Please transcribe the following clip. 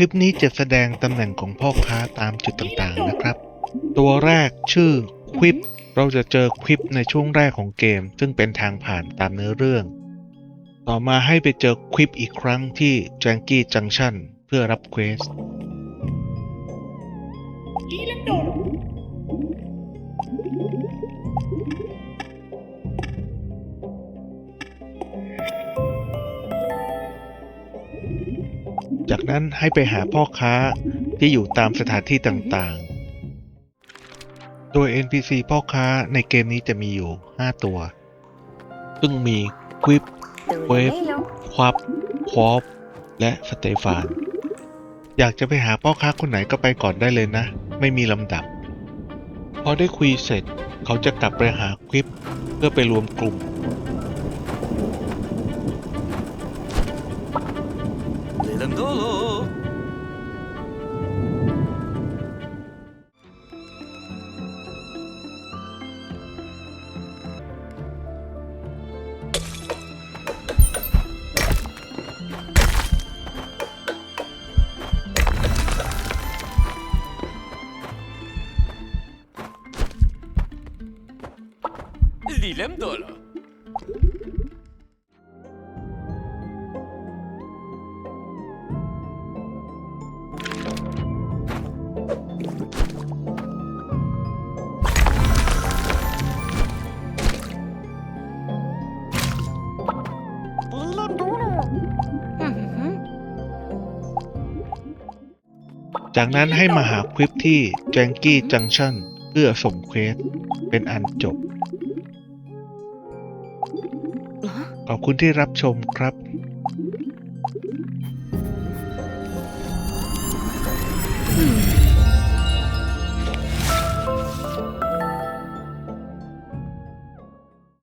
ลิปนี้จะแสดงตำแหน่งของพ่อค้าตามจุดต่างๆนะครับ ตัวแรกชื่อควิปเราจะเจอควิปในช่วงแรกของเกม ซึ่งเป็นทางผ่านตามเนื้อเรื่อง ต่อมาให้ไปเจอควิปอีกครั้งที่แจงกี้จังชันเพื่อรับเควส จากนั้นให้ไปหาพ่อค้าที่อยู่ตามสถานที่ต่างๆ โดย NPC พ่อค้าในเกมนี้จะมีอยู่ 5 ตัว ซึ่งมีควิปเวฟควับควอปและสเตฟาน อยากจะไปหาพ่อค้าคนไหนก็ไปก่อนได้เลยนะ ไม่มีลำดับ พอได้คุยเสร็จเขาจะกลับไปหาควิปเพื่อไปรวมกลุ่ม dolu. Dilem. จากนั้นให้มาหาควิปที่ j a n k y Junction เพื่อส่งเควส เป็นอันจบ ขอบคุณที่รับชมครับ